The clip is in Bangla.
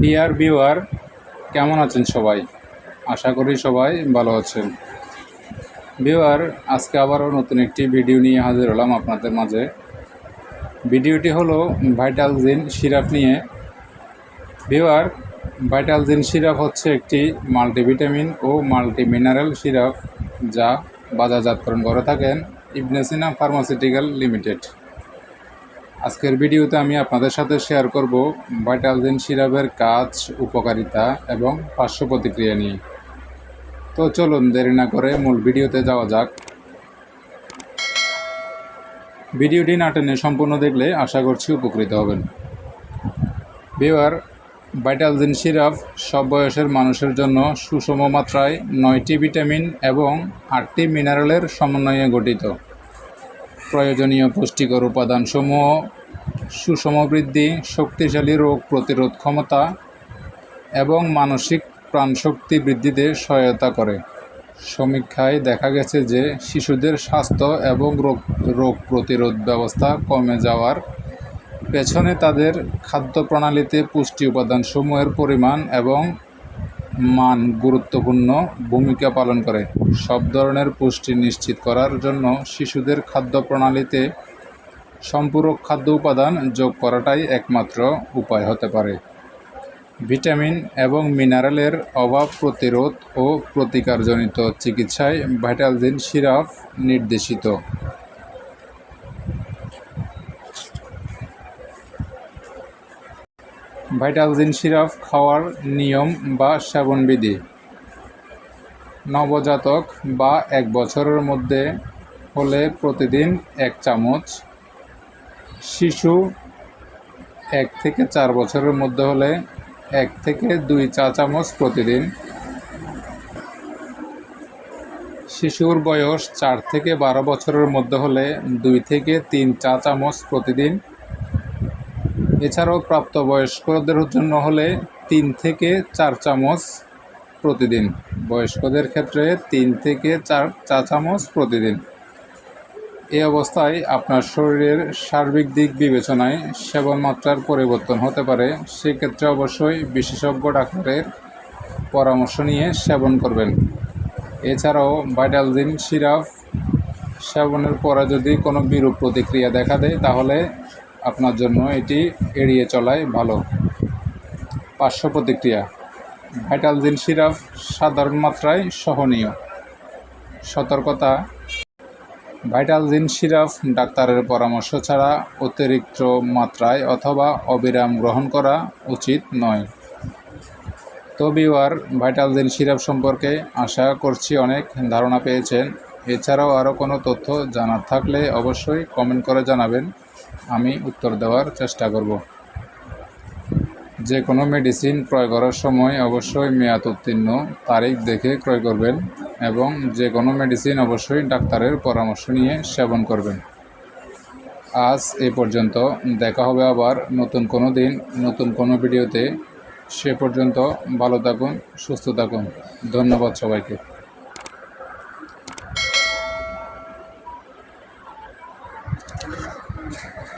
ডিয়ার ভিউয়ার কেমন আছেন সবাই? আশা করি সবাই ভালো আছেন। ভিউয়ার আজকে আবারও নতুন একটি ভিডিও নিয়ে হাজির হলাম আপনাদের মাঝে। ভিডিওটি হলো ভাইটাল জিন সিরাপ নিয়ে। ভিউয়ার ভাইটাল জিন সিরাপ হচ্ছে একটি মাল্টিভিটামিন ও মাল্টি মিনারেল সিরাপ যা বাজারজাতকরণ করে থাকেন ইবনেসিনা ফার্মাসিউটিক্যাল লিমিটেড আজকের ভিডিওতে আমি আপনাদের সাথে শেয়ার করব ভাইটালজিন সিরাপের কাজ, উপকারিতা এবং পার্শ্ব প্রতিক্রিয়া নিয়ে। তো চলুন দেরি না করে মূল ভিডিওতে যাওয়া যাক। ভিডিওটি না টেনে সম্পূর্ণ দেখলে আশা করছি উপকৃত হবেন। বিওয়ার ভাইটালজিন সিরাপ সব বয়সের মানুষের জন্য সুষম মাত্রায় নয়টি ভিটামিন এবং আটটি মিনারেলের সমন্বয়ে গঠিত। প্রয়োজনীয় পুষ্টিকর উপাদানসমূহ সুষম বৃদ্ধি শক্তিশালী রোগ প্রতিরোধ ক্ষমতা এবং মানসিক প্রাণশক্তি বৃদ্ধিতে সহায়তা করে। সমীক্ষায় দেখা গেছে যে, শিশুদের স্বাস্থ্য এবং রোগ রোগ প্রতিরোধ ব্যবস্থা কমে যাওয়ার পেছনে তাদের খাদ্য প্রণালীতে পুষ্টি উপাদান উপাদানসমূহের পরিমাণ এবং মান গুরুত্বপূর্ণ ভূমিকা পালন করে। সব ধরনের পুষ্টি নিশ্চিত করার জন্য শিশুদের খাদ্য প্রণালীতে সম্পূরক খাদ্য উপাদান যোগ করাটাই একমাত্র উপায় হতে পারে। ভিটামিন এবং মিনারেলের অভাব প্রতিরোধ ও প্রতিকারজনিত চিকিৎসায় ভাইটালজিন সিরাপ নির্দেশিত। ভাইটালজিন সিরাপ খাওয়ার নিয়ম বা সেবনবিধি। নবজাতক বা এক বছরের মধ্যে হলে প্রতিদিন এক চামচ শিশু এক থেকে চার বছরের মধ্যে হলে এক থেকে দুই চা চামচ প্রতিদিন। শিশুর বয়স চার থেকে বারো বছরের মধ্যে হলে দুই থেকে তিন চা চামচ প্রতিদিন। এছাড়াও প্রাপ্তবয়স্কদের জন্য হলে তিন থেকে চার চামচ প্রতিদিন। বয়স্কদের ক্ষেত্রে তিন থেকে চার চা চামচ প্রতিদিন। এই অবস্থায় আপনার শরীরের সার্বিক দিক বিবেচনায় সেবন মাত্রার পরিবর্তন হতে পারে। সেক্ষেত্রে অবশ্যই বিশেষজ্ঞ ডাক্তারের পরামর্শ নিয়ে সেবন করবেন। এছাড়াও ভাইটালজিন সিরাপ সেবনের পরে যদি কোনো বিরূপ প্রতিক্রিয়া দেখা দেয়, তাহলে আপনার জন্য এটি এড়িয়ে চলাই ভালো। পার্শ্ব প্রতিক্রিয়া ভাইটালজিন সিরাপ সাধারণ মাত্রায় সহনীয়। সতর্কতা ভাইটালজিন সিরাপ ডাক্তারের পরামর্শ ছাড়া অতিরিক্ত মাত্রায় অথবা অবিরাম গ্রহণ করা উচিত নয়। তো বিওয়ার ভাইটালজিন সিরাপ সম্পর্কে আশা করছি অনেক ধারণা পেয়েছেন। এছাড়াও আরও কোনো তথ্য জানার থাকলে অবশ্যই কমেন্ট করে জানাবেন। আমি উত্তর দেওয়ার চেষ্টা করব। যে কোনো মেডিসিন ক্রয় করার সময় অবশ্যই মেয়াদ উত্তীর্ণ তারিখ দেখে ক্রয় করবেন। এবং যে কোনো মেডিসিন অবশ্যই ডাক্তারের পরামর্শ নিয়ে সেবন করবেন। আজ এ পর্যন্ত। দেখা হবে আবার নতুন কোনো দিন, নতুন কোনো ভিডিওতে। সে পর্যন্ত ভালো থাকুন, সুস্থ থাকুন। ধন্যবাদ সবাইকে।